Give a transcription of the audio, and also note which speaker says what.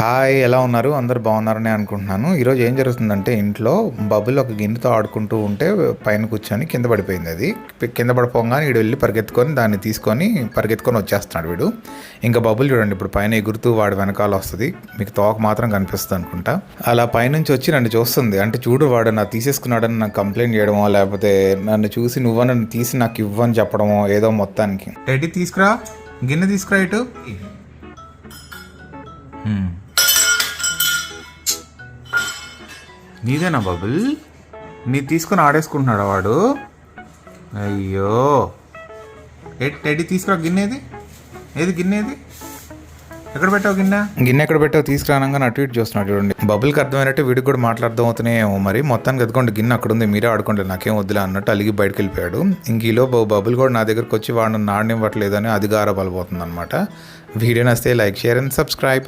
Speaker 1: Hi ఎలా ఉన్నారు? అందరు బాగున్నారని అనుకుంటున్నాను. ఈరోజు ఏం జరుగుతుందంటే ఇంట్లో బబుల్ ఒక గిన్నెతో ఆడుకుంటూ ఉంటే పైన కూర్చొని కింద పడిపోయింది అది. కింద పడిపోగానే వీడు వెళ్ళి పరిగెత్తుకొని దాన్ని తీసుకొని పరిగెత్తుకొని వచ్చేస్తున్నాడు వీడు. ఇంకా బబుల్ చూడండి ఇప్పుడు పైన ఎగురుతూ వాడు వెనకాల వస్తుంది. మీకు తోక మాత్రం కనిపిస్తుంది అనుకుంటా. అలా పైనుంచి వచ్చి నన్ను చూస్తుంది. అంటే చూడు వాడు నా తీసేసుకున్నాడని నాకు కంప్లైంట్ చేయడమో లేకపోతే నన్ను చూసి నువ్వు నన్ను తీసి నాకు ఇవ్వని చెప్పడమో ఏదో మొత్తానికి. రెడీ తీసుకురా. గిన్నె తీసుకురా ఇటు. నీదేనా బబుల్? నీ తీసుకుని ఆడేసుకుంటున్నాడు వాడు? అయ్యో. ఏ తీసుకురా గిన్నేది. ఏది గిన్నెది? ఎక్కడ పెట్టావు గిన్నె? గిన్నె ఎక్కడ పెట్టావు? తీసుకురానంగా అటు ఇటు చూస్తున్నాడు చూడండి. బబుల్కి అర్థమైనట్టు వీడికి కూడా మాట్లాడదాం అవుతున్నాయేమో మరి. మొత్తానికి ఎదుకోండి గిన్నె అక్కడ ఉంది మీరే ఆడుకోండి. నాకేం వద్దులే అన్నట్టు అలిగి బయటకు వెళ్ళిపోయాడు. ఇంక ఈలో బబుల్ కూడా నా దగ్గరకు వచ్చి వాడిని నాడనివ్వట్లేదని అధికార బలపోతుంది అనమాట వీడియో నస్తే లైక్ షేర్ అండ్ సబ్స్క్రైబ్.